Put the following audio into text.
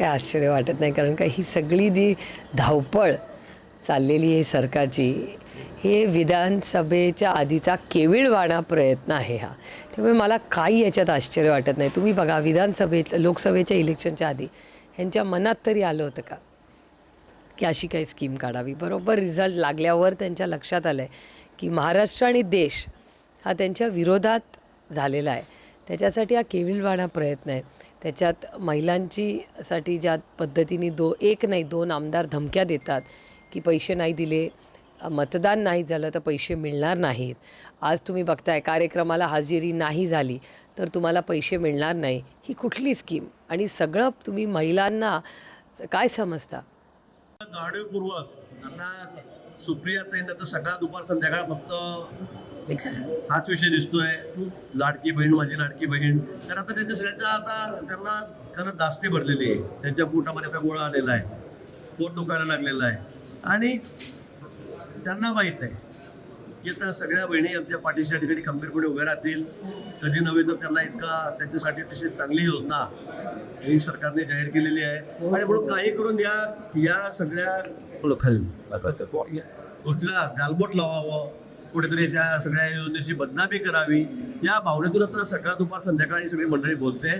काय आश्चर्य वाटत नाही कारण का ही सगळी जी धावपळ चाललेली आहे सरकारची हे विधानसभेच्या आधीचा केविळवाणा प्रयत्न आहे हा. त्यामुळे मला काही याच्यात आश्चर्य वाटत नाही. तुम्ही बघा विधानसभेत लोकसभेच्या इलेक्शनच्या आधी ह्यांच्या मनात तरी आलं होतं का? की अशी काही स्कीम काढावी. बरोबर रिझल्ट लागल्यावर त्यांच्या लक्षात आलं आहे की महाराष्ट्र आणि देश हा त्यांच्या विरोधात झालेला आहे. त्याच्यासाठी हा केविलवाणा प्रयत्न आहे. त्याच्यात महिलांची साठी ज्या पद्धतीने दो एक नाही दोन आमदार धमक्या देतात की पैसे नाही दिले मतदान नाही झालं तर पैसे मिळणार नाहीत. आज तुम्ही बघताय कार्यक्रमाला हजेरी नाही झाली तर तुम्हाला पैसे मिळणार नाही. ही कुठली स्कीम? आणि सगळं तुम्ही महिलांना काय समजता? जाणीवपूर्वक त्यांना सुप्रिया ताईंना तर सकाळ दुपार संध्याकाळ फक्त हाच विषय दिसतोय. लाडकी बहीण माझी लाडकी बहीण. तर आता त्यांच्या सगळ्यांच्या आता त्यांना त्यांना दास्ती भरलेली आहे. त्यांच्या पोटामध्ये आता गोळा आलेला आहे. पोट दुखायला लागलेलं आहे. आणि त्यांना माहीत आहे. की त्या सगळ्या बहिणी आमच्या पाठीच्या ठिकाणी खंबीरपणे उभ्या राहतील. कधी नव्हे तर त्यांना इतका त्यांच्यासाठी अतिशय चांगली योजना ही सरकारने जाहीर केलेली आहे. आणि म्हणून काही करून या या सगळ्या गोष्टीला गालबोट लावावं कुठेतरी याच्या सगळ्या योजनेची बदनामी करावी या भावनेतून आता सकाळ दुपार संध्याकाळी सगळी मंडळी बोलते.